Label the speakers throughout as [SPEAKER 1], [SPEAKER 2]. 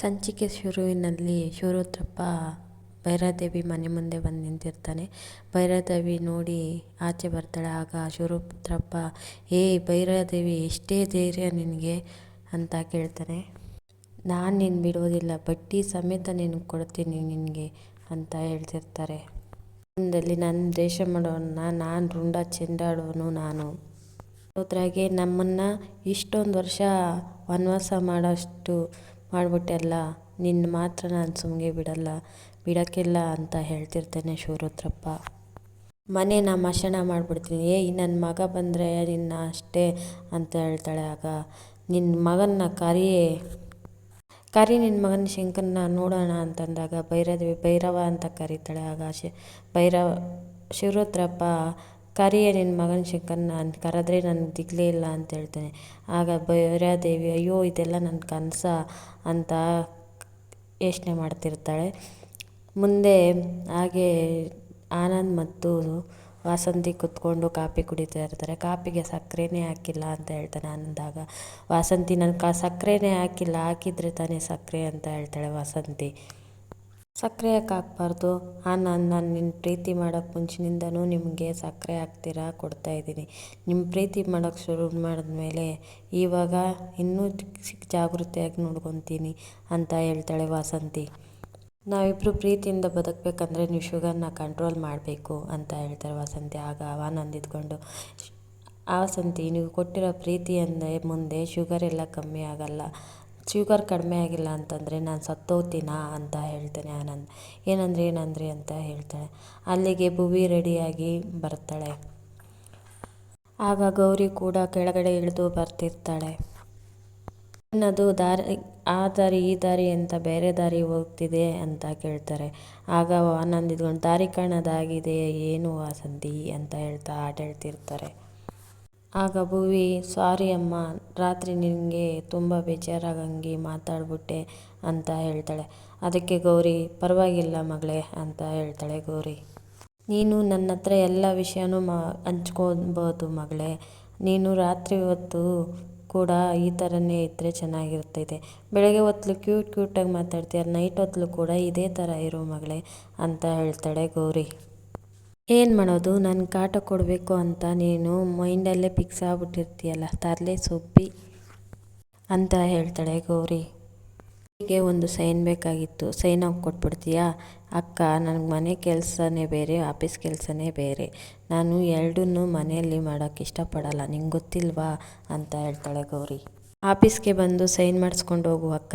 [SPEAKER 1] ಸಂಚಿಕೆ ಶುರುವಿನಲ್ಲಿ ಶಿವರುದ್ರಪ್ಪ ಭೈರಾದೇವಿ ಮನೆ ಮುಂದೆ ಬಂದು ನಿಂತಿರ್ತಾನೆ. ಭೈರಾದೇವಿ ನೋಡಿ ಆಚೆ ಬರ್ತಾಳೆ. ಆಗ ಶಿವರುದ್ರಪ್ಪ ಏಯ್ ಭೈರಾದೇವಿ, ಎಷ್ಟೇ ಧೈರ್ಯ ನಿನಗೆ ಅಂತ ಕೇಳ್ತಾನೆ. ನಾನು ನೀನು ಬಿಡೋದಿಲ್ಲ, ಬಟ್ಟಿ ಸಮೇತ ನಿನಗೆ ಕೊಡ್ತೀನಿ ನಿನಗೆ ಅಂತ ಹೇಳ್ತಿರ್ತಾರೆ. ಮುಂದಲ್ಲಿ ನನ್ನ ದೇಶ ಮಾಡೋನ್ನ ನಾನು ರುಂಡ ಚೆಂಡಾಡೋನು ನಾನು. ಅದ್ರಾಗೆ ನಮ್ಮನ್ನು ಇಷ್ಟೊಂದು ವರ್ಷ ವನವಾಸ ಮಾಡೋಷ್ಟು ಮಾಡಿಬಿಟ್ಟೆಲ್ಲ, ನಿನ್ನ ಮಾತ್ರ ನಾನು ಸುಮ್ಮನೆ ಬಿಡಲ್ಲ, ಬಿಡೋಕ್ಕಿಲ್ಲ ಅಂತ ಹೇಳ್ತಿರ್ತಾನೆ ಶಿವರುದ್ರಪ್ಪ ಮನೇನ ಮಶಣ ಮಾಡಿಬಿಡ್ತೀನಿ. ಏಯ್ ನನ್ನ ಮಗ ಬಂದರೆ ನಿನ್ನ ಅಷ್ಟೇ ಅಂತ ಹೇಳ್ತಾಳೆ ಆಗ. ನಿನ್ನ ಮಗನ್ನ ಕರಿ ಕರಿ ನಿನ್ನ ಮಗನ ಶಂಕನ್ನ ನೋಡೋಣ ಅಂತಂದಾಗ ಭೈರದೇವಿ ಭೈರವ ಅಂತ ಕರೀತಾಳೆ ಆಗ ಶಿ ಭೈರವ ಶಿವರುದ್ರಪ್ಪ ಕರಿಯ ನಿನ್ನ ಮಗನ ಶಂಕರನ್ನ ಕರೆದ್ರೆ ನಾನು ದಿಗ್ಲೇ ಇಲ್ಲ ಅಂತ ಹೇಳ್ತಾನೆ. ಆಗ ದೇವಿ ಅಯ್ಯೋ, ಇದೆಲ್ಲ ನನ್ನ ಕನಸ ಅಂತ ಯೋಚನೆ ಮಾಡ್ತಿರ್ತಾಳೆ. ಮುಂದೆ ಹಾಗೆ ಆನಂದ್ ಮತ್ತು ವಾಸಂತಿ ಕುತ್ಕೊಂಡು ಕಾಪಿ ಕುಡಿತಾ ಇರ್ತಾರೆ. ಕಾಪಿಗೆ ಸಕ್ಕರೆನೇ ಹಾಕಿಲ್ಲ ಅಂತ ಹೇಳ್ತಾನೆ ಅಂದಾಗ ವಾಸಂತಿ ನನ್ನ ಕಾ ಸಕ್ಕರೆನೇ ಹಾಕಿಲ್ಲ, ಹಾಕಿದರೆ ತಾನೇ ಸಕ್ಕರೆ ಅಂತ ಹೇಳ್ತಾಳೆ ವಾಸಂತಿ. ಸಕ್ಕರೆ ಯಾಕೆ ಹಾಕ್ಬಾರ್ದು ನಾನು ನಾನು ನಿನ್ನ ಪ್ರೀತಿ ಮಾಡೋಕ್ಕೆ ಮುಂಚಿನಿಂದನೂ ನಿಮಗೆ ಸಕ್ಕರೆ ಹಾಕ್ತೀರಾ ಕೊಡ್ತಾಯಿದ್ದೀನಿ ನಿಮ್ಮ ಪ್ರೀತಿ ಮಾಡೋಕ್ಕೆ ಶುರು ಮಾಡಿದ್ಮೇಲೆ ಇವಾಗ ಇನ್ನೂ ಜಾಗೃತಿಯಾಗಿ ನೋಡ್ಕೊತೀನಿ ಅಂತ ಹೇಳ್ತಾಳೆ ವಾಸಂತಿ. ನಾವಿಬ್ಬರು ಪ್ರೀತಿಯಿಂದ ಬದುಕಬೇಕಂದ್ರೆ ನೀವು ಶುಗರ್ನ ಕಂಟ್ರೋಲ್ ಮಾಡಬೇಕು ಅಂತ ಹೇಳ್ತಾರೆ ವಾಸಂತಿ. ಆಗ ಆನಂದ್ ಆ ವಾಸಂತಿ, ನೀವು ಕೊಟ್ಟಿರೋ ಪ್ರೀತಿ ಅಂದರೆ ಮುಂದೆ ಶುಗರ್ ಎಲ್ಲ ಕಮ್ಮಿ ಆಗಲ್ಲ. ಶುಗರ್ ಕಡಿಮೆ ಆಗಿಲ್ಲ ಅಂತಂದರೆ ನಾನು ಸತ್ತೋಗ್ತೀನಾ ಅಂತ ಹೇಳ್ತಾನೆ ಆನಂದ್. ಏನಂದ್ರೆ, ಏನಂದ್ರಿ ಅಂತ ಹೇಳ್ತಾಳೆ. ಅಲ್ಲಿಗೆ ಭುವಿ ರೆಡಿಯಾಗಿ ಬರ್ತಾಳೆ. ಆಗ ಗೌರಿ ಕೂಡ ಕೆಳಗಡೆ ಇಳಿದು ಬರ್ತಿರ್ತಾಳೆ. ಏನದು ದಾರಿ, ಆ ದಾರಿ, ಈ ದಾರಿ ಅಂತ ಬೇರೆ ದಾರಿ ಹೋಗ್ತಿದೆ ಅಂತ ಕೇಳ್ತಾರೆ. ಆಗ ಆನಂದ್, ಇದ್ಕೊಂಡು ದಾರಿ ಕಾಣೋದಾಗಿದೆ, ಏನು ವಾಸಂತಿ ಅಂತ ಹೇಳ್ತಾ ಆಟ ಹೇಳ್ತಿರ್ತಾರೆ ಆಗ ಭುವಿ, ಸಾರಿ ಅಮ್ಮ, ರಾತ್ರಿ ನಿನಗೆ ತುಂಬ ಬೇಜಾರಾಗಂಗೆ ಮಾತಾಡ್ಬಿಟ್ಟೆ, ಅಂತ ಹೇಳ್ತಾಳೆ. ಅದಕ್ಕೆ ಗೌರಿ, ಪರವಾಗಿಲ್ಲ ಮಗಳೇ, ಅಂತ ಹೇಳ್ತಾಳೆ ಗೌರಿ. ನೀನು ನನ್ನ ಹತ್ರ ಎಲ್ಲ ವಿಷಯನೂ ಮ, ಹಂಚ್ಕೊಬೋದು ಮಗಳೇ. ನೀನು ರಾತ್ರಿ ಹೊತ್ತು ಕೂಡ ಈ ಥರನೇ ಇದ್ದರೆ ಚೆನ್ನಾಗಿರ್ತೈತೆ. ಬೆಳಗ್ಗೆ ಹೊತ್ತಲು ಕ್ಯೂಟ್ ಕ್ಯೂಟಾಗಿ ಮಾತಾಡ್ತೀಯ, ನೈಟ್ ಹೊತ್ತಲು ಕೂಡ ಇದೇ ಥರ ಇರೋ ಮಗಳೇ, ಅಂತ ಹೇಳ್ತಾಳೆ ಗೌರಿ. ಏನು ಮಾಡೋದು? ನನ್ನ ಕಾಟ ಕೊಡಬೇಕು ಅಂತ ನೀನು ಮೈಂಡಲ್ಲೇ ಫಿಕ್ಸ್ ಆಗ್ಬಿಟ್ಟಿರ್ತೀಯಲ್ಲ, ತರಲೆ ಸೊಪ್ಪಿ ಅಂತ ಹೇಳ್ತಾಳೆ ಗೌರಿ. ಹೀಗೆ ಒಂದು ಸೈನ್ ಬೇಕಾಗಿತ್ತು, ಸೈನ್ ಹಾಕಿ ಕೊಟ್ಬಿಡ್ತೀಯಾ? ಅಕ್ಕ, ನನಗೆ ಮನೆ ಕೆಲಸನೇ ಬೇರೆ, ಆಫೀಸ್ ಕೆಲಸನೇ ಬೇರೆ. ನಾನು ಎರಡನ್ನೂ ಮನೆಯಲ್ಲಿ ಮಾಡೋಕ್ಕೆ ಇಷ್ಟಪಡಲ್ಲ, ನಿಂಗೆ ಗೊತ್ತಿಲ್ವಾ? ಅಂತ ಹೇಳ್ತಾಳೆ ಗೌರಿ. ಆಫೀಸ್ಗೆ ಬಂದು ಸೈನ್ ಮಾಡಿಸ್ಕೊಂಡು ಹೋಗು ಅಕ್ಕ.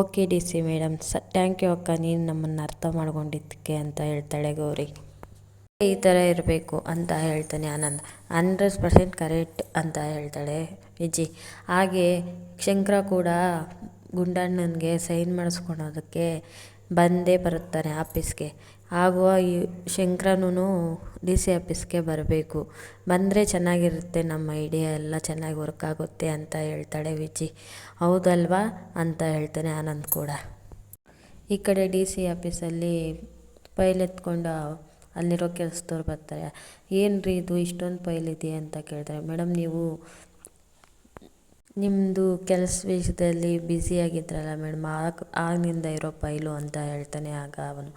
[SPEAKER 1] ಓಕೆ ಡಿ ಸಿ ಮೇಡಮ್ ಸ, ಥ್ಯಾಂಕ್ ಯು ಅಕ್ಕ, ನೀನು ನಮ್ಮನ್ನು ಅರ್ಥ ಮಾಡ್ಕೊಂಡಿದ್ದಕ್ಕೆ ಅಂತ ಹೇಳ್ತಾಳೆ ಗೌರಿ. ಈ ಥರ ಇರಬೇಕು ಅಂತ ಹೇಳ್ತಾನೆ ಆನಂದ್. ಹಂಡ್ರೆಡ್ ಪರ್ಸೆಂಟ್ ಕರೆಕ್ಟ್ ಅಂತ ಹೇಳ್ತಾಳೆ ವಿಜಿ. ಹಾಗೆ ಶಂಕರ ಕೂಡ ಗುಂಡಣ್ಣನಿಗೆ ಸೈನ್ ಮಾಡಿಸ್ಕೊಳೋದಕ್ಕೆ ಬಂದೇ ಬರುತ್ತಾನೆ ಆಫೀಸ್ಗೆ. ಆಗುವ ಈ ಶಂಕರನೂ ಡಿ ಸಿ ಆಫೀಸ್ಗೆ ಬರಬೇಕು. ಬಂದರೆ ಚೆನ್ನಾಗಿರುತ್ತೆ ನಮ್ಮ ಐಡಿಯಾ ಎಲ್ಲ ಚೆನ್ನಾಗಿ ವರ್ಕ್ ಆಗುತ್ತೆ ಅಂತ ಹೇಳ್ತಾಳೆ ವಿಜಿ. ಹೌದಲ್ವಾ ಅಂತ ಹೇಳ್ತಾನೆ ಆನಂದ್ ಕೂಡ. ಈ ಕಡೆ ಡಿ ಸಿ ಆಫೀಸಲ್ಲಿ ಫೈಲ್ ಎತ್ಕೊಂಡು ಅಲ್ಲಿರೋ ಕೆಲಸದವ್ರು ಬರ್ತಾರೆ. ಏನು ರೀ ಇದು? ಇಷ್ಟೊಂದು ಫೈಲ್ ಇದೆಯಾ ಅಂತ ಕೇಳ್ತಾರೆ. ಮೇಡಮ್, ನೀವು ನಿಮ್ಮದು ಕೆಲಸ ವಿಷಯದಲ್ಲಿ ಬ್ಯುಸಿಯಾಗಿದ್ರಲ್ಲ ಮೇಡಮ್, ಆಗ, ಆಗಿನಿಂದ ಇರೋ ಪೈಲು ಅಂತ ಹೇಳ್ತಾನೆ ಆಗ ಅವನು.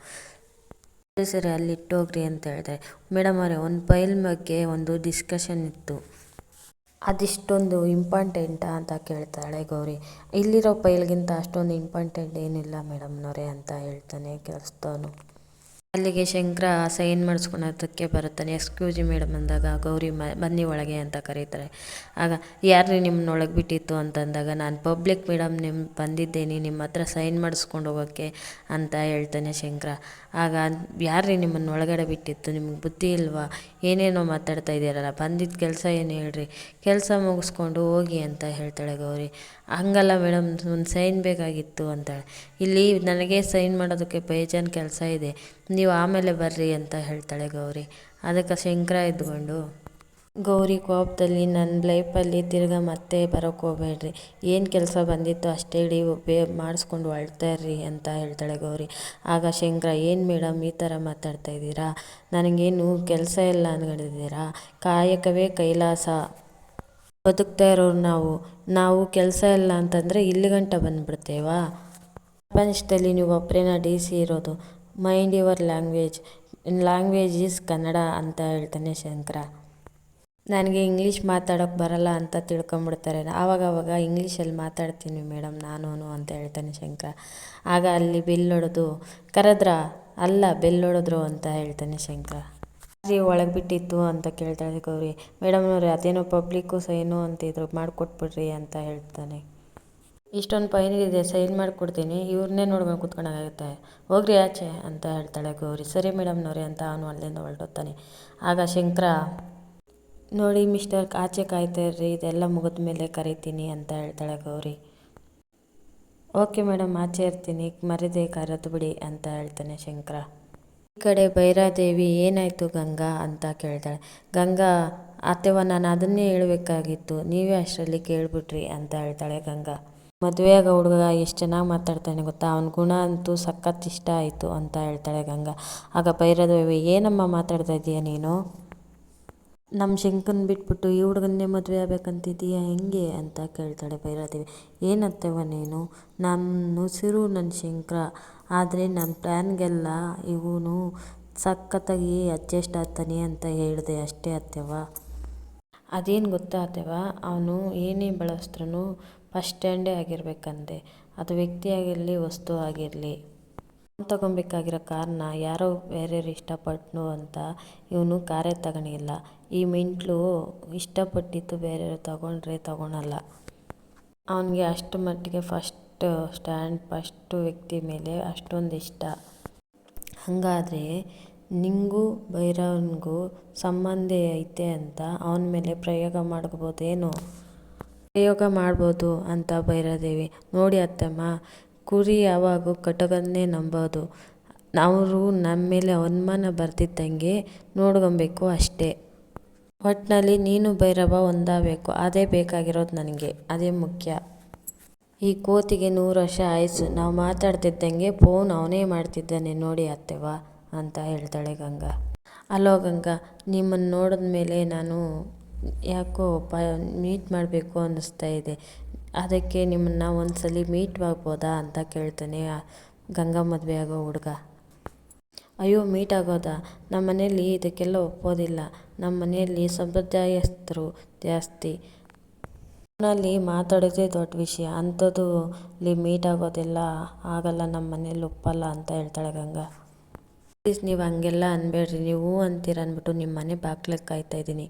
[SPEAKER 1] ಸರಿ ಸರಿ, ಅಲ್ಲಿ ಇಟ್ಟೋಗ್ರಿ ಅಂತ ಹೇಳ್ತಾರೆ. ಮೇಡಮ್ ಅವರೇ, ಒಂದು ಪೈಲ್ ಬಗ್ಗೆ ಒಂದು ಡಿಸ್ಕಷನ್ ಇತ್ತು. ಅದಿಷ್ಟೊಂದು ಇಂಪಾರ್ಟೆಂಟಾ ಅಂತ ಕೇಳ್ತಾಳೆ ಗೌರಿ. ಇಲ್ಲಿರೋ ಫೈಲ್ಗಿಂತ ಅಷ್ಟೊಂದು ಇಂಪಾರ್ಟೆಂಟ್ ಏನಿಲ್ಲ ಮೇಡಮ್ನವರೇ ಅಂತ ಹೇಳ್ತಾನೆ ಕೆಲಸದವನು. ಅಲ್ಲಿಗೆ ಶಂಕರ ಸೈನ್ ಮಾಡಿಸ್ಕೊಳೋದಕ್ಕೆ ಬರುತ್ತಾನೆ? ಎಕ್ಸ್ಕ್ಯೂಸ್ ಮೇಡಮ್ ಅಂದಾಗ, ಗೌರಿ ಮ, ಬನ್ನಿ ಒಳಗೆ ಅಂತ ಕರೀತಾರೆ. ಆಗ ಯಾರು ನಿಮ್ಮನ್ನ ಒಳಗೆ ಬಿಟ್ಟಿತ್ತು ಅಂತಂದಾಗ, ನಾನು ಪಬ್ಲಿಕ್ ಮೇಡಮ್ ನಿಮ್ಮ ಬಂದಿದ್ದೇನೆ ನಿಮ್ಮ ಹತ್ರ ಸೈನ್ ಮಾಡಿಸ್ಕೊಂಡು ಹೋಗೋಕ್ಕೆ ಅಂತ ಹೇಳ್ತಾನೆ ಶಂಕರ. ಆಗ ಯಾರು ನಿಮ್ಮನ್ನು ಒಳಗಡೆ ಬಿಟ್ಟಿತ್ತು? ನಿಮ್ಗೆ ಬುದ್ಧಿ ಇಲ್ವಾ? ಏನೇನೋ ಮಾತಾಡ್ತಾ ಇದ್ದೀರಲ್ಲ ಬಂದಿದ್ದ ಕೆಲಸ ಏನು ಹೇಳ್ರಿ? ಕೆಲಸ ಮುಗಿಸ್ಕೊಂಡು ಹೋಗಿ ಅಂತ ಹೇಳ್ತಾಳೆ ಗೌರಿ. ಹಂಗಲ್ಲ ಮೇಡಮ್ ಒಂದು ಸೈನ್ ಬೇಕಾಗಿತ್ತು ಅಂತಾಳೆ. ಇಲ್ಲಿ ನನಗೆ ಸೈನ್ ಮಾಡೋದಕ್ಕೆ ಬೇಜಾನ್ ಕೆಲಸ ಇದೆ. ನೀವು ಆಮೇಲೆ ಬರ್ರಿ ಅಂತ ಹೇಳ್ತಾಳೆ ಗೌರಿ. ಅದಕ್ಕೆ ಶಂಕರ ಇದ್ಕೊಂಡು ಗೌರಿ ಕೋಪದಲ್ಲಿ ನನ್ನ ಲೈಫಲ್ಲಿ ತಿರ್ಗಾ ಮತ್ತೆ ಬರೋಕ್ಕೆ ಹೋಗ್ಬೇಡ್ರಿ. ಏನು ಕೆಲಸ ಬಂದಿತ್ತು ಅಷ್ಟೇ ಹೇಳಿ ಬೇ ಮಾಡಿಸ್ಕೊಂಡು ಅಳ್ತಾ ಇರ್ರಿ ಅಂತ ಹೇಳ್ತಾಳೆ ಗೌರಿ. ಆಗ ಶಂಕರ, ಏನು ಮೇಡಮ್ ಈ ಥರ ಮಾತಾಡ್ತಾ ಇದ್ದೀರಾ? ನನಗೇನು ಕೆಲಸ ಇಲ್ಲ ಅಂದ್ಕೊಂಡಿದ್ದೀರಾ ಕಾಯಕವೇ ಕೈಲಾಸ. ಬದುಕ್ತಾ ಇರೋರು ನಾವು. ನಾವು ಕೆಲಸ ಇಲ್ಲ ಅಂತಂದರೆ ಇಲ್ಲಿ ಗಂಟ ಬಂದುಬಿಡ್ತೇವಾ? ಪ್ರಪಂಚದಲ್ಲಿ ನೀವು ಒಬ್ಬರೇನ ಡಿ ಸಿ ಇರೋದು. Mind your language language is Kannada ಅಂತ ಹೇಳ್ತಾನೆ ಶಂಕರ. ನನಗೆ ಇಂಗ್ಲೀಷ್ ಮಾತಾಡೋಕ್ಕೆ ಬರಲ್ಲ ಅಂತ ತಿಳ್ಕೊಂಬಿಡ್ತಾರೆ. ಆವಾಗವಾಗ ಇಂಗ್ಲೀಷಲ್ಲಿ ಮಾತಾಡ್ತೀನಿ ಮೇಡಮ್ ನಾನು ಅಂತ ಹೇಳ್ತಾನೆ ಶಂಕರ. ಆಗ ಅಲ್ಲಿ ಬೆಲ್ ಹೊಡೆದು, ಕರೆದ್ರ, ಅಲ್ಲ ಬೆಲ್ ಹೊಡೆದ್ರು ಅಂತ ಹೇಳ್ತಾನೆ ಶಂಕರ. ರೀ ಒಳಗೆ ಬಿಟ್ಟಿತ್ತು ಅಂತ ಕೇಳ್ತಾಳೆ ಗೌರಿ. ಮೇಡಮ್ನವ್ರೆ ಅದೇನೋ ಪಬ್ಲಿಕ್ಕು ಸೈನು ಅಂತಿದ್ರು, ಮಾಡಿಕೊಟ್ಬಿಡ್ರಿ ಅಂತ ಹೇಳ್ತಾನೆ. ಇಷ್ಟೊಂದು ಪೈನ್ ಇದೆ, ಸೈನ್ ಮಾಡಿಕೊಡ್ತೀನಿ ಇವ್ರನ್ನೇ ನೋಡ್ಕೊಂಡು ಕೂತ್ಕೊಂಡಾಗುತ್ತೆ ಹೋಗ್ರಿ ಆಚೆ ಅಂತ ಹೇಳ್ತಾಳೆ ಗೌರಿ. ಸರಿ ಮೇಡಮ್ನವ್ರೆ ಅಂತ ಅವನು ಅಲ್ಲಿಂದ ಹೊರಟೋಗ್ತಾನೆ. ಆಗ ಶಂಕರ, ನೋಡಿ ಮಿಸ್ಟರ್ ಆಚೆ ಕಾಯ್ತಾ ಇರ್ರಿ ಇದೆಲ್ಲ ಮುಗಿದ ಮೇಲೆ ಕರಿತೀನಿ ಅಂತ ಹೇಳ್ತಾಳೆ ಗೌರಿ. ಓಕೆ ಮೇಡಮ್, ಆಚೆ ಇರ್ತೀನಿ, ಮರಿದೆ, ಕರೆದು ಬಿಡಿ ಅಂತ ಹೇಳ್ತಾನೆ ಶಂಕರ. ಈ ಕಡೆ ಭೈರಾದೇವಿ ಏನಾಯಿತು ಗಂಗಾ ಅಂತ ಕೇಳ್ತಾಳೆ. ಗಂಗಾ ಅತ್ತೆವ ನಾನು ಅದನ್ನೇ ಹೇಳಬೇಕಾಗಿತ್ತು, ನೀವೇ ಅಷ್ಟರಲ್ಲಿ ಕೇಳಿಬಿಟ್ರಿ ಅಂತ ಹೇಳ್ತಾಳೆ ಗಂಗಾ. ಮದುವೆ ಆಗೋ ಹುಡುಗ ಎಷ್ಟು ಚೆನ್ನಾಗಿ ಮಾತಾಡ್ತಾನೆ ಗೊತ್ತಾ? ಅವನ ಗುಣ ಅಂತೂ ಸಖತ್ ಇಷ್ಟ ಆಯಿತು ಅಂತ ಹೇಳ್ತಾಳೆ ಗಂಗಾ. ಆಗ ಭೈರದೇವಿ ಏನಮ್ಮ ಮಾತಾಡ್ತಾ ಇದೀಯ ನೀನು? ನಮ್ಮ ಶಂಕನ್ ಬಿಟ್ಬಿಟ್ಟು ಈ ಹುಡುಗನ್ನೇ ಮದುವೆ ಆಗ್ಬೇಕಂತಿದ್ದೀಯಾ ಹೆಂಗೆ? ಅಂತ ಕೇಳ್ತಾಳೆ ಭೈರಾದೇವಿ ಏನತ್ತವ ನೀನು? ನನ್ನ ಉಸಿರು ನನ್ನ ಶಂಕರ. ಆದರೆ ನನ್ನ ಪ್ಲ್ಯಾನ್ಗೆಲ್ಲ ಇವನು ಸಖತ್ತಾಗಿ ಅಡ್ಜಸ್ಟ್ ಆಗ್ತಾನೆ ಅಂತ ಹೇಳಿದೆ. ಅಷ್ಟೇ ಅತ್ತೆವ ಅದೇನು ಗೊತ್ತಾ ಅತ್ತೆವ ಅವನು ಏನೇ ಬಳಸಿದ್ರೂ ಫಸ್ಟ್ ಸ್ಟ್ಯಾಂಡೇ ಆಗಿರಬೇಕಂದೆ. ಅದು ವ್ಯಕ್ತಿ ಆಗಿರಲಿ ವಸ್ತು ಆಗಿರಲಿ. ತಗೊಬೇಕಾಗಿರೋ ಕಾರನ್ನ ಯಾರೋ ಬೇರೆಯವ್ರು ಇಷ್ಟಪಟ್ಟನು ಅಂತ ಇವನು ಕಾರೇ ತಗೊಂಡಿಲ್ಲ. ಈ ಮೆಂಟ್ಲು ಇಷ್ಟಪಟ್ಟಿದ್ದು ಬೇರೆಯವ್ರು ತಗೊಂಡ್ರೆ ತಗೊಳಲ್ಲ. ಅವನಿಗೆ ಅಷ್ಟು ಮಟ್ಟಿಗೆ ಫಸ್ಟ್ ಸ್ಟ್ಯಾಂಡ್ ಫಸ್ಟು ವ್ಯಕ್ತಿ ಮೇಲೆ ಅಷ್ಟೊಂದು ಇಷ್ಟ. ಹಾಗಾದರೆ ನಿಂಗೂ ಭೈರವನಿಗೂ ಸಂಬಂಧ ಐತೆ ಅಂತ ಅವನ ಮೇಲೆ ಪ್ರಯೋಗ ಮಾಡ್ಕೋಬೋದೇನು ಪ್ರಯೋಗ ಮಾಡ್ಬೋದು ಅಂತ ಭೈರಾದೇವಿ ನೋಡಿ ಅತ್ತಮ್ಮ, ಕುರಿ ಯಾವಾಗೂ ಕಟಗನ್ನೇ ನಂಬೋದು. ಅವರು ನಮ್ಮ ಮೇಲೆ ಅನುಮಾನ ಬರ್ತಿದ್ದಂಗೆ ನೋಡ್ಕೊಬೇಕು ಅಷ್ಟೇ. ಒಟ್ಟಿನಲ್ಲಿ ನೀನು ಭೈರವ ಒಂದಾಗಬೇಕು ಅದೇ ಬೇಕಾಗಿರೋದು ನನಗೆ. ಅದೇ ಮುಖ್ಯ. ಈ ಕೋತಿಗೆ ನೂರು ವರ್ಷ ಆಯಸ್ಸು ನಾವು ಮಾತಾಡ್ತಿದ್ದಂಗೆ ಫೋನ್ ಅವನೇ ಮಾಡ್ತಿದ್ದಾನೆ ನೋಡಿ ಅತ್ತೆವ ಅಂತ ಹೇಳ್ತಾಳೆ ಗಂಗಾ. ಅಲೋ ಗಂಗಾ ನಿಮ್ಮನ್ನು ನೋಡಿದ ಮೇಲೆ ನಾನು ಯಾಕೋ ಪ ಮೀಟ್ ಮಾಡಬೇಕು ಅನ್ನಿಸ್ತಾ ಇದೆ. ಅದಕ್ಕೆ ನಿಮ್ಮನ್ನು ಒಂದು ಸಲ ಮೀಟ್ ಆಗ್ಬೋದಾ ಅಂತ ಕೇಳ್ತಾನೆ. ಗಂಗಾ ಮದುವೆ ಆಗೋ ಹುಡುಗ. ಅಯ್ಯೋ ಮೀಟ್ ಆಗೋದಾ? ನಮ್ಮ ಮನೆಯಲ್ಲಿ ಇದಕ್ಕೆಲ್ಲ ಒಪ್ಪೋದಿಲ್ಲ. ನಮ್ಮ ಮನೆಯಲ್ಲಿ ಸಂಪ್ರದಾಯಸ್ಥರು ಜಾಸ್ತಿ. ಫೋನಲ್ಲಿ ಮಾತಾಡೋದೇ ದೊಡ್ಡ ವಿಷಯ. ಅಂಥದ್ದು ಇಲ್ಲಿ ಮೀಟ್ ಆಗೋದಿಲ್ಲ. ಆಗಲ್ಲ ನಮ್ಮ ಮನೇಲಿ ಒಪ್ಪಲ್ಲ ಅಂತ ಹೇಳ್ತಾಳೆ ಗಂಗಾ. ಪ್ಲೀಸ್ ನೀವು ಹಂಗೆಲ್ಲ ಅನ್ಬೇಡ್ರಿ. ನೀವು ಅಂತೀರ ಅಂದ್ಬಿಟ್ಟು ನಿಮ್ಮ ಮನೆ ಬಾಗ್ಲಿಗೆ ಕಾಯ್ತಾ ಇದ್ದೀನಿ.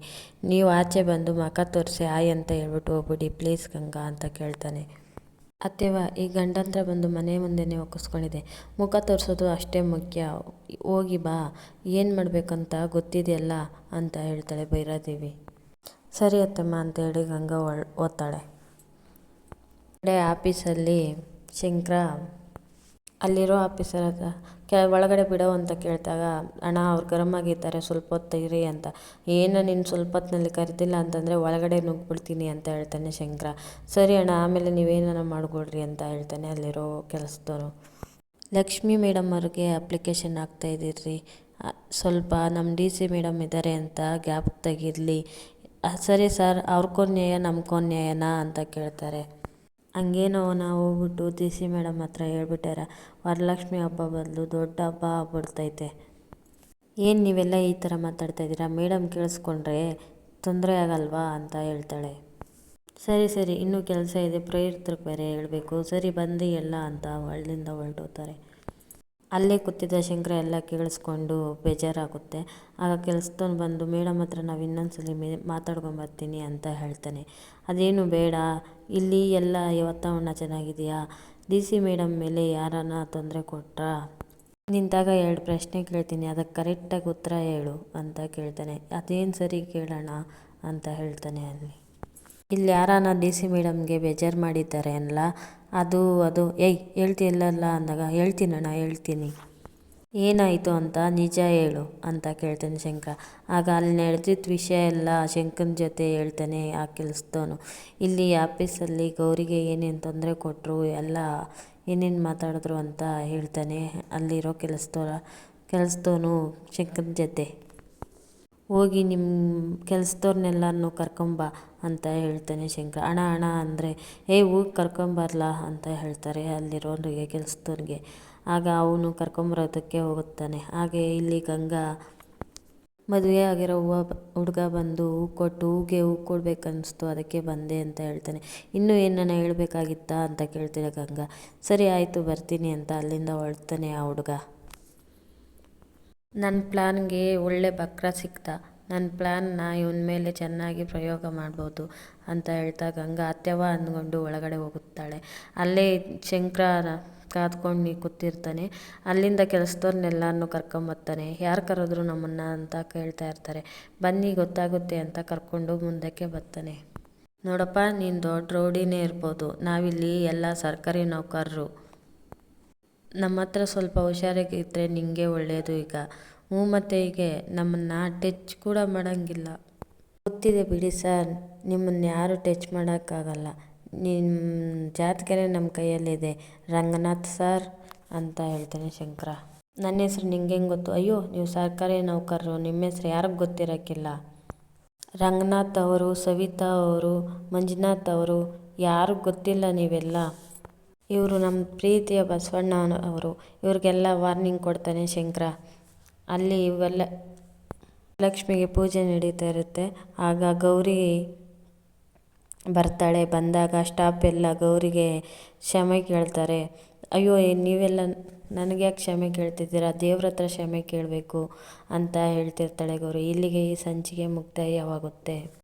[SPEAKER 1] ನೀವು ಆಚೆ ಬಂದು ಮಖ ತೋರಿಸಿ ಆಯ್ ಅಂತ ಹೇಳ್ಬಿಟ್ಟು ಹೋಗ್ಬಿಡಿ. ಪ್ಲೀಸ್ ಗಂಗಾ ಅಂತ ಕೇಳ್ತಾನೆ. ಅತ್ತೆವ ಈ ಗಂಡಂತ್ರ ಬಂದು ಮನೆ ಮುಂದೆನೇ ಒಕ್ಕಿಸ್ಕೊಂಡಿದೆ. ಮುಖ ತೋರಿಸೋದು ಅಷ್ಟೇ ಮುಖ್ಯ. ಹೋಗಿ ಬಾ. ಏನು ಮಾಡಬೇಕಂತ ಗೊತ್ತಿದೆಯಲ್ಲ ಅಂತ ಹೇಳ್ತಾಳೆ ಭೈರಾದೇವಿ. ಸರಿ ಅತ್ತಮ್ಮ ಅಂತ ಹೇಳಿ ಗಂಗಾ ಓದ್ತಾಳೆ. ಕಡೆ ಆಫೀಸಲ್ಲಿ ಶಂಕರ, ಅಲ್ಲಿರೋ ಆಫೀಸರ್ ಹತ್ರ ಕೆ, ಒಳಗಡೆ ಬಿಡೋ ಅಂತ ಕೇಳಿದಾಗ, ಅಣ್ಣ, ಅವ್ರು ಗರಮ್ ಆಗಿದ್ದಾರೆ ಸ್ವಲ್ಪ ಹೊತ್ತು ಇರಿ ಅಂತ. ಏನು ನೀನು ಸ್ವಲ್ಪ ಹೊತ್ತಿನಲ್ಲಿ ಕರೆದಿಲ್ಲ ಅಂತಂದರೆ ಒಳಗಡೆ ನುಗ್ಗಿಬಿಡ್ತೀನಿ ಅಂತ ಹೇಳ್ತಾನೆ ಶಂಕರ. ಸರಿ ಅಣ್ಣ, ಆಮೇಲೆ ನೀವೇನಾರ ಮಾಡಿಕೊಡ್ರಿ ಅಂತ ಹೇಳ್ತಾನೆ ಅಲ್ಲಿರೋ ಕೆಲಸದವರು. ಲಕ್ಷ್ಮಿ ಮೇಡಮ್ ಅವ್ರಿಗೆ ಅಪ್ಲಿಕೇಶನ್ ಇದ್ದೀರಿ. ಸ್ವಲ್ಪ ನಮ್ಮ ಡಿ ಸಿ ಮೇಡಮ್ ಇದ್ದಾರೆ ಅಂತ ಗ್ಯಾಪ್ ತೆಗಿರಲಿ. ಸರಿ ಸರ್, ಅವ್ರಿಗೂ ನ್ಯಾಯ, ನಮ್ಗೂ ನ್ಯಾಯನಾ ಅಂತ ಕೇಳ್ತಾರೆ. ಹಂಗೇನೋ ನಾವು ಹೋಗ್ಬಿಟ್ಟು ಡಿ ಸಿ ಮೇಡಮ್ ಹತ್ರ ಹೇಳ್ಬಿಟ್ಟಾರ, ವರಲಕ್ಷ್ಮಿ ಹಬ್ಬ ಬದಲು ದೊಡ್ಡ ಹಬ್ಬ ಆಗ್ಬಿಡ್ತೈತೆ. ಏನು ನೀವೆಲ್ಲ ಈ ಥರ ಮಾತಾಡ್ತಾ ಇದ್ದೀರಾ? ಮೇಡಮ್ ಕೇಳಿಸ್ಕೊಂಡ್ರೆ ತೊಂದರೆ ಆಗಲ್ವಾ ಅಂತ ಹೇಳ್ತಾಳೆ. ಸರಿ ಸರಿ, ಇನ್ನೂ ಕೆಲಸ ಇದೆ, ಪ್ರೇರಿತರಿಗೆ ಬೇರೆ ಹೇಳಬೇಕು. ಸರಿ, ಬಂದು ಎಲ್ಲ ಅಂತ ಒಳ್ಳಿಂದ ಹೊರಟೋಗ್ತಾರೆ. ಅಲ್ಲೇ ಕೂತಿದ್ದ ಶಂಕರ ಎಲ್ಲ ಕೇಳಿಸ್ಕೊಂಡು ಬೇಜಾರಾಗುತ್ತೆ. ಆಗ ಕೆಲ್ಸದವ್ನು ಬಂದು, ಮೇಡಮ್ ಹತ್ರ ನಾವು ಇನ್ನೊಂದ್ಸಲಿ ಮೇ ಮಾತಾಡ್ಕೊಂಬರ್ತೀನಿ ಅಂತ ಹೇಳ್ತಾನೆ. ಅದೇನು ಬೇಡ, ಇಲ್ಲಿ ಎಲ್ಲ ವಾತಾವರಣ ಚೆನ್ನಾಗಿದೆಯಾ? ಡಿ ಸಿ ಮೇಡಮ್ ಮೇಲೆ ಯಾರನ್ನ ತೊಂದರೆ ಕೊಟ್ರಾ? ನಿಂತಾಗ ಎರಡು ಪ್ರಶ್ನೆ ಕೇಳ್ತೀನಿ, ಅದಕ್ಕೆ ಕರೆಕ್ಟಾಗಿ ಉತ್ತರ ಹೇಳು ಅಂತ ಕೇಳ್ತಾನೆ. ಅದೇನು ಸರಿ ಕೇಳೋಣ? ಅಂತ ಹೇಳ್ತಾನೆ ಅಲ್ಲಿ. ಇಲ್ಲಿ ಯಾರಾನ ಡಿ ಸಿ ಮೇಡಮ್ಗೆ ಬೇಜಾರು ಮಾಡಿದ್ದಾರೆ ಅಲ್ಲ, ಅದು ಅದು, ಏಯ್ ಹೇಳ್ತಿಲ್ಲಲ್ಲ ಅಂದಾಗ ಹೇಳ್ತೀನಣ್ಣ ಹೇಳ್ತೀನಿ. ಏನಾಯಿತು ಅಂತ ನಿಜ ಹೇಳು ಅಂತ ಕೇಳ್ತಾನೆ ಶಂಕ ಆಗ ಅಲ್ಲಿ ನಡೆದಿದ್ದ ವಿಷಯ ಎಲ್ಲ ಶಂಕನ ಜೊತೆ ಹೇಳ್ತಾನೆ ಆ ಕೆಲಸದವನು. ಇಲ್ಲಿ ಆಫೀಸಲ್ಲಿ ಗೌರಿಗೆ ಏನೇನು ತೊಂದರೆ ಕೊಟ್ಟರು ಎಲ್ಲ ಏನೇನು ಮಾತಾಡಿದ್ರು ಅಂತ ಹೇಳ್ತಾನೆ ಅಲ್ಲಿರೋ ಕೆಲಸದವ ಕೆಲಸದವನು ಶಂಕನ ಜೊತೆ. ಹೋಗಿ ನಿಮ್ಮ ಕೆಲಸದವ್ರನ್ನೆಲ್ಲನೂ ಕರ್ಕೊಂಬಾ ಅಂತ ಹೇಳ್ತಾನೆ ಶಂಕರ. ಅಣ್ಣ ಅಣ್ಣ ಅಂದರೆ, ಏ, ಹೋಗಿ ಕರ್ಕೊಂಬರ್ಲಾ ಅಂತ ಹೇಳ್ತಾರೆ ಅಲ್ಲಿರೋರಿಗೆ ಕೆಲಸದವ್ರಿಗೆ. ಆಗ ಅವನು ಕರ್ಕೊಂಬರೋದಕ್ಕೆ ಹೋಗುತ್ತಾನೆ. ಹಾಗೆ ಇಲ್ಲಿ ಗಂಗಾ ಮದುವೆ ಆಗಿರೋ ಹೂವು ಹುಡುಗ ಬಂದು ಹೂ ಕೊಟ್ಟು ಹೂಗೆ ಹೂ ಕೊಡ್ಬೇಕನ್ನಿಸ್ತು ಅದಕ್ಕೆ ಬಂದೆ ಅಂತ ಹೇಳ್ತಾನೆ. ಇನ್ನೂ ಏನನ್ನ ಹೇಳಬೇಕಾಗಿತ್ತಾ? ಅಂತ ಕೇಳ್ತೀರ ಗಂಗಾ. ಸರಿ, ಆಯಿತು, ಬರ್ತೀನಿ ಅಂತ ಅಲ್ಲಿಂದ ಹೊರಡ್ತಾನೆ ಆ ಹುಡುಗ. ನನ್ನ ಪ್ಲ್ಯಾನ್ಗೆ ಒಳ್ಳೆ ಬಕ್ರ ಸಿಕ್ತ. ನನ್ನ ಪ್ಲ್ಯಾನ್ನ ಇವನ ಮೇಲೆ ಚೆನ್ನಾಗಿ ಪ್ರಯೋಗ ಮಾಡ್ಬೋದು ಅಂತ ಹೇಳ್ತಾ ಗಂಗಾ ಅತ್ಯವ ಅಂದ್ಕೊಂಡು ಒಳಗಡೆ ಹೋಗುತ್ತಾಳೆ. ಅಲ್ಲೇ ಶಂಕರ ಕಾದ್ಕೊಂಡು ಕೂತಿರ್ತಾನೆ. ಅಲ್ಲಿಂದ ಕೆಲಸದವ್ರನ್ನೆಲ್ಲರನ್ನೂ ಕರ್ಕೊಂಬರ್ತಾನೆ ಯಾರು ಕರೆದ್ರು ನಮ್ಮನ್ನು ಅಂತ ಕೇಳ್ತಾ ಇರ್ತಾರೆ. ಬನ್ನಿ ಗೊತ್ತಾಗುತ್ತೆ ಅಂತ ಕರ್ಕೊಂಡು ಮುಂದಕ್ಕೆ ಬರ್ತಾನೆ ನೋಡಪ್ಪ, ನೀನು ದೊಡ್ಡ ರೌಡಿನೇ ಇರ್ಬೋದು. ನಾವಿಲ್ಲಿ ಎಲ್ಲ ಸರ್ಕಾರಿ ನೌಕರರು. ನಮ್ಮ ಹತ್ರ ಸ್ವಲ್ಪ ಹುಷಾರಾಗಿದ್ದರೆ ನಿಮಗೆ ಒಳ್ಳೆಯದು ಈಗ. ಹ್ಞೂ ಮತ್ತೆ ಹೀಗೆ, ನಮ್ಮನ್ನು ಟಚ್ ಕೂಡ ಮಾಡೋಂಗಿಲ್ಲ. ಗೊತ್ತಿದೆ ಬಿಡಿ ಸರ್, ನಿಮ್ಮನ್ನು ಯಾರೂ ಟಚ್ ಮಾಡೋಕ್ಕಾಗಲ್ಲ. ನಿಮ್ಮ ಜಾತಕನೇ ನಮ್ಮ ಕೈಯಲ್ಲಿದೆ. ರಂಗನಾಥ್ ಸರ್ ಅಂತ ಹೇಳ್ತಾನೆ ಶಂಕರ. ನನ್ನ ಹೆಸ್ರು ನಿಂಗೆ ಹೆಂಗೆ ಗೊತ್ತು? ಅಯ್ಯೋ, ನೀವು ಸರ್ಕಾರಿ ನೌಕರರು, ನಿಮ್ಮ ಹೆಸ್ರು ಯಾರಿಗೂ ಗೊತ್ತಿರೋಕ್ಕಿಲ್ಲ. ರಂಗನಾಥ್ ಅವರು, ಸವಿತಾ ಅವರು, ಮಂಜುನಾಥ್ ಅವರು, ಯಾರಿಗೂ ಗೊತ್ತಿಲ್ಲ ನೀವೆಲ್ಲ. ಇವರು ನಮ್ಮ ಪ್ರೀತಿಯ ಬಸವಣ್ಣ ಅವರು. ಇವ್ರಿಗೆಲ್ಲ ವಾರ್ನಿಂಗ್ ಕೊಡ್ತಾನೆ ಶಂಕರ. ಅಲ್ಲಿ ಇವೆಲ್ಲ ಲಕ್ಷ್ಮಿಗೆ ಪೂಜೆ ನಡೀತಾ ಇರುತ್ತೆ. ಆಗ ಗೌರಿ ಬರ್ತಾಳೆ. ಬಂದಾಗ ಸ್ಟಾಪ್ ಎಲ್ಲ ಗೌರಿಗೆ ಕ್ಷಮೆ ಕೇಳ್ತಾರೆ. ಅಯ್ಯೋ ನೀವೆಲ್ಲ ನನಗೆ ಯಾಕೆ ಕ್ಷಮೆ ಕೇಳ್ತಿದ್ದೀರಾ? ದೇವ್ರ ಹತ್ರ ಕ್ಷಮೆ ಕೇಳಬೇಕು ಅಂತ ಹೇಳ್ತಿರ್ತಾಳೆ ಗೌರಿ. ಇಲ್ಲಿಗೆ ಈ ಸಂಚಿಗೆ ಮುಕ್ತಾಯವಾಗುತ್ತೆ.